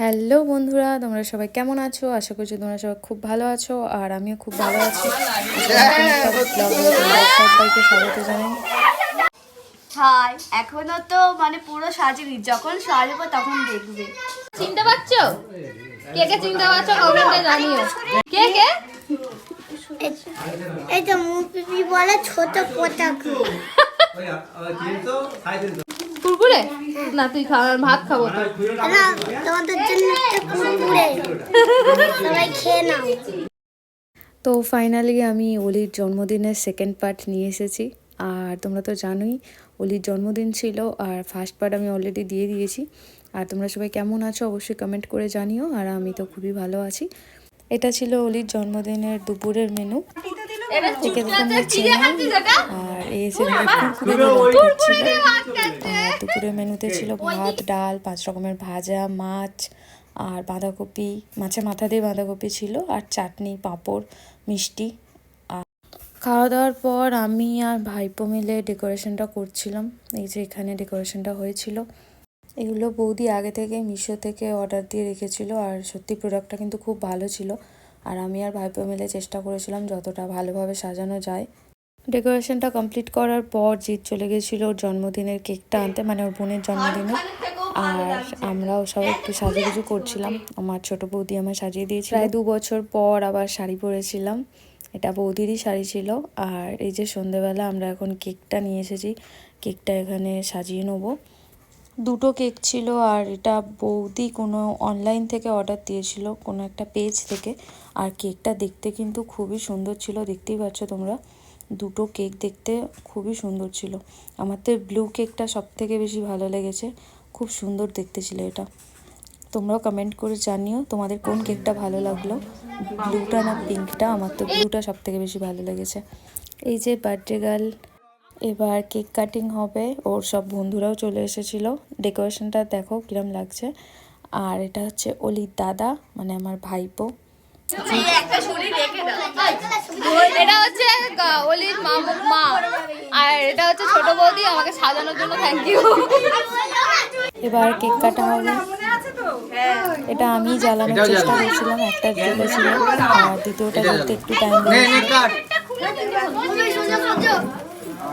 Hello বন্ধুরা তোমরা সবাই কেমন আছো? আশা করছি তোমরা সবাই খুব ভালো আছো আর আমিও খুব ভালো আছি। সবাইকে স্বাগত জানাই। হাই এখনও তো মানে পুরো সাজিনি যখন সাজবো তখন দেখবে। চিনতে পারছ? কে কে চিনতে পারছ কমেন্টে জানিও। কে কে? এই তো মুপিপি বলে ছোট পতাকা। কুরকুরে? না তুই ভাত খাব। তো তোমাদের জন্য একটা কুকুরে সবাই খেয়ে নাও। তো ফাইনালি আমি অলির জন্মদিনের সেকেন্ড পার্ট নিয়ে এসেছি। আর তোমরা তো জানোই অলির জন্মদিন ছিল আর ফার্স্ট পার্ট আমি অলরেডি দিয়ে দিয়েছি। আর তোমরা সবাই কেমন আছো অবশ্যই কমেন্ট করে জানিও। আর আমি তো খুবই ভালো আছি। এটা ছিল অলির জন্মদিনের দুপুরের মেনু আর এই দুপুরের মেনুতে ছিল ভাত ডাল পাঁচ রকমের ভাজা মাছ আর বাঁধাকপি। মাছের মাথা দিয়ে বাঁধাকপি ছিল আর চাটনি পাঁপড় মিষ্টি আর খাওয়া দাওয়ার পর আমি আর ভাইপো মিলে ডেকোরেশনটা করছিলাম। এই যে এখানে ডেকোরেশনটা হয়েছিল। এগুলো বৌদি আগে থেকে মিশো থেকে অর্ডার দিয়ে রেখেছিল আর সত্যি প্রোডাক্টটা কিন্তু খুব ভালো ছিল। আর আমি আর ভাইপো মিলে চেষ্টা করেছিলাম যতটা ভালোভাবে সাজানো যায়। ডেকোরেশনটা কমপ্লিট করার পর জিৎ চলে গেছিল ওর জন্মদিনের কেকটা আনতে মানে ওর বোনের জন্মদিনে। আর আমরাও সব একটু সাজুগুজু করছিলাম। আমার ছোট বৌদি আমার সাজিয়ে দিয়েছিল। প্রায় দু বছর পর আবার শাড়ি পরেছিলাম। এটা বৌদিরই শাড়ি ছিল। আর এই যে সন্ধেবেলা আমরা এখন কেকটা নিয়ে এসেছি কেকটা এখানে সাজিয়ে নেব। দুটো কেক ছিল আর এটা বৌদি কোনো অনলাইন থেকে অর্ডার দিয়েছিল, কোনো একটা পেজ থেকে। আর কেকটা দেখতে কিন্তু খুবই সুন্দর ছিল, দেখতেই পাচ্ছ তোমরা। দুটো কেক দেখতে খুবই সুন্দর ছিল। আমার তো ব্লু কেকটা সব থেকে বেশি ভালো লেগেছে। খুব সুন্দর দেখতে ছিল এটা। তোমরাও কমেন্ট করে জানিও তোমাদের কোন কেকটা ভালো লাগল। ব্লুটা না পিঙ্কটা আমার তো ব্লুটা সব থেকে বেশি ভালো লেগেছে। এই যে বার্থডে গার্ল এবার কেক কাটিং হবে ওর সব বন্ধুরাও চলে এসেছিল। ডেকোরেশনটা দেখো কিরম লাগছে। আর এটা হচ্ছে অলির দাদা মানে আমার ভাইপো। একটা শুনি রেখে দাও এটা হচ্ছে অলির মা মা। আর এটা হচ্ছে ছোট বৌদি আমাকে সাজানোর জন্য থ্যাংক ইউ এবার কেক কাটা হবে। এটা আমি জ্বালানোর চেষ্টা করছিলাম একটা জ্বলেছিল। আর দ্বিতীয়টা করতে একটু time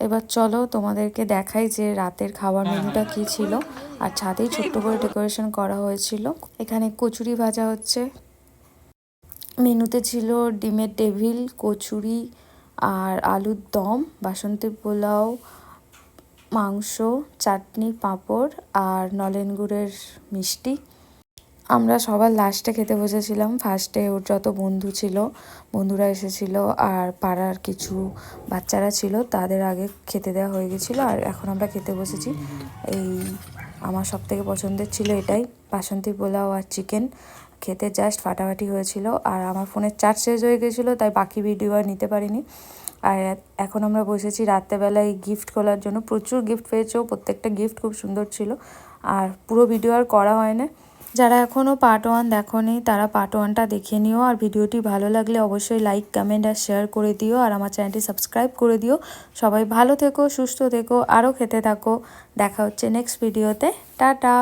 এবার চলো তোমাদেরকে দেখাই যে রাতের খাবার মেনুটা কি ছিল। আর ছাদেই ছোট্ট করে ডেকোরেশন করা হয়েছিল। এখানে কচুরি ভাজা হচ্ছে। মেনুতে ছিল ডিমের টেবিল, কচুরি আর আলুর দম, বাসন্তী পোলাও, মাংস, চাটনি, পাঁপড় আর নলেন গুড়ের মিষ্টি। আমরা সবার লাস্টে খেতে বসেছিলাম। ফার্স্টে ওর যত বন্ধু ছিল, বন্ধুরা এসেছিল আর পাড়ার কিছু বাচ্চারা ছিল, তাদের আগে খেতে দেওয়া হয়ে গেছিল আর এখন আমরা খেতে বসেছি। এই আমার সব থেকে পছন্দের ছিল এটাই, বাসন্তী পোলাও আর চিকেন খেতে জাস্ট ফাটাফাটি হয়েছিল আর আমার ফোনের চার্জ শেষ হয়ে গেছিল, তাই বাকি ভিডিও আর নিতে পারিনি। আর এখন আমরা বসেছি রাত্রেবেলায় গিফট খোলার জন্য। প্রচুর গিফট পেয়েছ প্রত্যেকটা গিফট খুব সুন্দর ছিল। আর পুরো ভিডিও আর করা হয় না যারা এখনও পার্ট ওয়ান দেখোনি, তারা পার্ট ওয়ানটা দেখে নিও। আর ভিডিওটি ভালো লাগলে অবশ্যই লাইক কমেন্ট আর শেয়ার করে দিও। আর আমার চ্যানেলটি সাবস্ক্রাইব করে দিও। সবাই ভালো থেকো, সুস্থ থেকো আরও খেতে থাকো। দেখা হচ্ছে নেক্সট ভিডিওতে টাটা!